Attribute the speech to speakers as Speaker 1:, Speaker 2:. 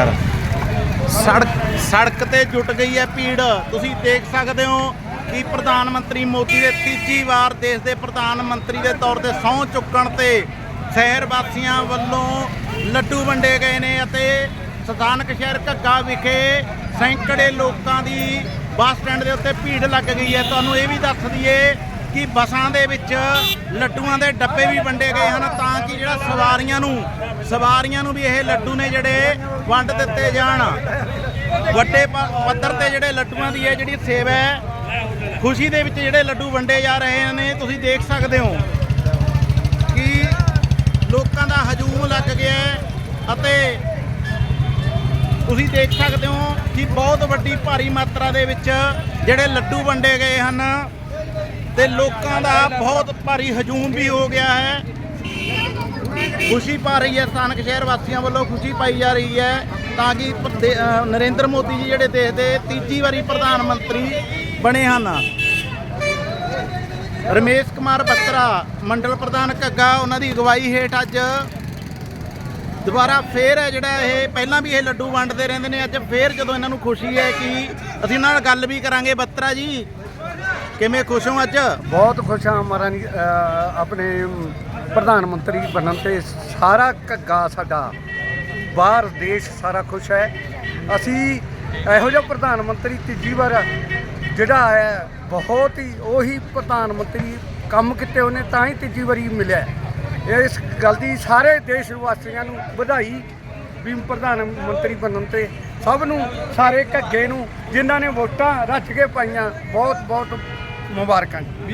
Speaker 1: ਕਰ ਸੜਕ ਸੜਕ ਤੇ ਜੁਟ ਗਈ ਹੈ ਭੀੜ। ਤੁਸੀਂ ਦੇਖ ਸਕਦੇ ਹੋ ਕਿ ਪ੍ਰਧਾਨ ਮੰਤਰੀ ਮੋਦੀ ਦੇ ਤੀਜੀ ਵਾਰ ਦੇਸ਼ ਦੇ ਪ੍ਰਧਾਨ ਮੰਤਰੀ ਦੇ ਤੌਰ ਤੇ ਸਹੁੰ ਚੁੱਕਣ ਤੇ ਸ਼ਹਿਰ ਵਾਸੀਆਂ ਵੱਲੋਂ ਲੱਡੂ ਵੰਡੇ ਗਏ ਨੇ ਅਤੇ ਸਥਾਨਕ ਸ਼ਹਿਰ ਘੱਗਾ ਵਿਖੇ ਸੈਂਕੜੇ ਲੋਕਾਂ ਦੀ ਬੱਸ ਸਟੈਂਡ ਦੇ ਉੱਤੇ ਭੀੜ ਲੱਗ ਗਈ ਹੈ। ਤੁਹਾਨੂੰ ਇਹ ਵੀ ਦੱਸ ਦਈਏ ਕਿ ਬੱਸਾਂ ਦੇ ਵਿੱਚ ਲੱਡੂਆਂ ਦੇ ਡੱਬੇ ਵੀ ਵੰਡੇ ਗਏ ਹਨ ਤਾਂ ਕਿ ਜਿਹੜਾ ਸਵਾਰੀਆਂ ਨੂੰ ਸਵਾਰੀਆਂ ਨੂੰ ਵੀ ਇਹ ਲੱਡੂ ਨੇ ਜਿਹੜੇ ਵੰਡ ਦਿੱਤੇ ਜਾਣ। ਵੱਡੇ ਪ- ਪੱਧਰ ਤੇ ਜਿਹੜੇ ਲੱਡੂਆਂ ਦੀ ਹੈ ਜਿਹੜੀ ਸੇਵਾ ਹੈ, ਖੁਸ਼ੀ ਦੇ ਵਿੱਚ ਜਿਹੜੇ ਲੱਡੂ ਵੰਡੇ ਜਾ ਰਹੇ ਨੇ, ਤੁਸੀਂ ਦੇਖ ਸਕਦੇ ਹੋ ਕਿ ਲੋਕਾਂ ਦਾ ਹਜੂਮ ਲੱਗ ਗਿਆ ਅਤੇ ਤੁਸੀਂ ਦੇਖ ਸਕਦੇ ਹੋ ਕਿ ਬਹੁਤ ਵੱਡੀ ਭਾਰੀ ਮਾਤਰਾ ਦੇ ਵਿੱਚ ਜਿਹੜੇ ਲੱਡੂ ਵੰਡੇ ਗਏ ਹਨ। ਤੇ ਲੋਕਾਂ ਦਾ ਬਹੁਤ ਭਾਰੀ ਹਜੂਮ ਵੀ ਹੋ ਗਿਆ ਹੈ। ਖੁਸ਼ੀ ਪਾ ਰਹੀ ਹੈ ਸਥਾਨਕ ਸ਼ਹਿਰ ਵਾਸੀਆਂ ਵੱਲੋਂ ਖੁਸ਼ੀ ਪਾਈ ਜਾ ਰਹੀ ਹੈ ਤਾਂ ਕਿ ਪ੍ਰਦੇ- ਨਰਿੰਦਰ ਮੋਦੀ ਜੀ ਜਿਹੜੇ ਦੇਸ਼ ਦੇ ਤੀਜੀ ਵਾਰੀ ਪ੍ਰਧਾਨ ਮੰਤਰੀ ਬਣੇ ਹਨ। ਰਮੇਸ਼ ਕੁਮਾਰ ਬੱਤਰਾ, ਮੰਡਲ ਪ੍ਰਧਾਨ ਘੱਗਾ, ਉਹਨਾਂ ਦੀ ਅਗਵਾਈ ਹੇਠ ਅੱਜ ਦੁਬਾਰਾ ਫੇਰ ਹੈ ਜਿਹੜਾ ਇਹ ਪਹਿਲਾਂ ਵੀ ਇਹ ਲੱਡੂ ਵੰਡਦੇ ਰਹਿੰਦੇ ਨੇ, ਅੱਜ ਫੇਰ ਜਦੋਂ ਇਹਨਾਂ ਨੂੰ ਖੁਸ਼ੀ ਹੈ ਕਿ ਅਸੀਂ ਇਹਨਾਂ ਨਾਲ ਗੱਲ ਵੀ ਕਰਾਂਗੇ। ਬੱਤਰਾ ਜੀ ਕਿਵੇਂ ਖੁਸ਼ ਹੋ ਅੱਜ?
Speaker 2: ਬਹੁਤ ਖੁਸ਼ ਹਾਂ ਮਹਾਰਾਣੀ ਅ, ਆਪਣੇ ਪ੍ਰਧਾਨ ਮੰਤਰੀ ਬਣਨ ਤੇ ਸਾਰਾ ਘੱਗਾ ਸਾਡਾ ਬਾਹਰ ਦੇਸ਼ ਸਾਰਾ ਖੁਸ਼ ਹੈ। ਅਸੀਂ ਇਹੋ ਜਿਹਾ ਪ੍ਰਧਾਨ ਮੰਤਰੀ ਤੀਜੀ ਵਾਰ ਜਿਹੜਾ ਹੈ ਬਹੁਤ ਹੀ ਉਹੀ ਪ੍ਰਧਾਨ ਮੰਤਰੀ ਕੰਮ ਕੀਤੇ ਉਹਨੇ ਤਾਂ ਹੀ ਤੀਜੀ ਵਾਰੀ ਮਿਲਿਆ। ਇਸ ਗੱਲ ਦੀ ਸਾਰੇ ਦੇਸ਼ ਵਾਸੀਆਂ ਨੂੰ ਵਧਾਈ ਵੀ ਪ੍ਰਧਾਨ ਮੰਤਰੀ ਬਣਨ ਤੇ ਸਭ ਨੂੰ ਸਾਰੇ ਘੱਗੇ ਨੂੰ ਜਿਨ੍ਹਾਂ ਨੇ ਵੋਟਾਂ ਰੱਜ ਕੇ ਪਾਈਆਂ ਬਹੁਤ ਬਹੁਤ ਮੁਬਾਰਕਾਂ ਜੀ।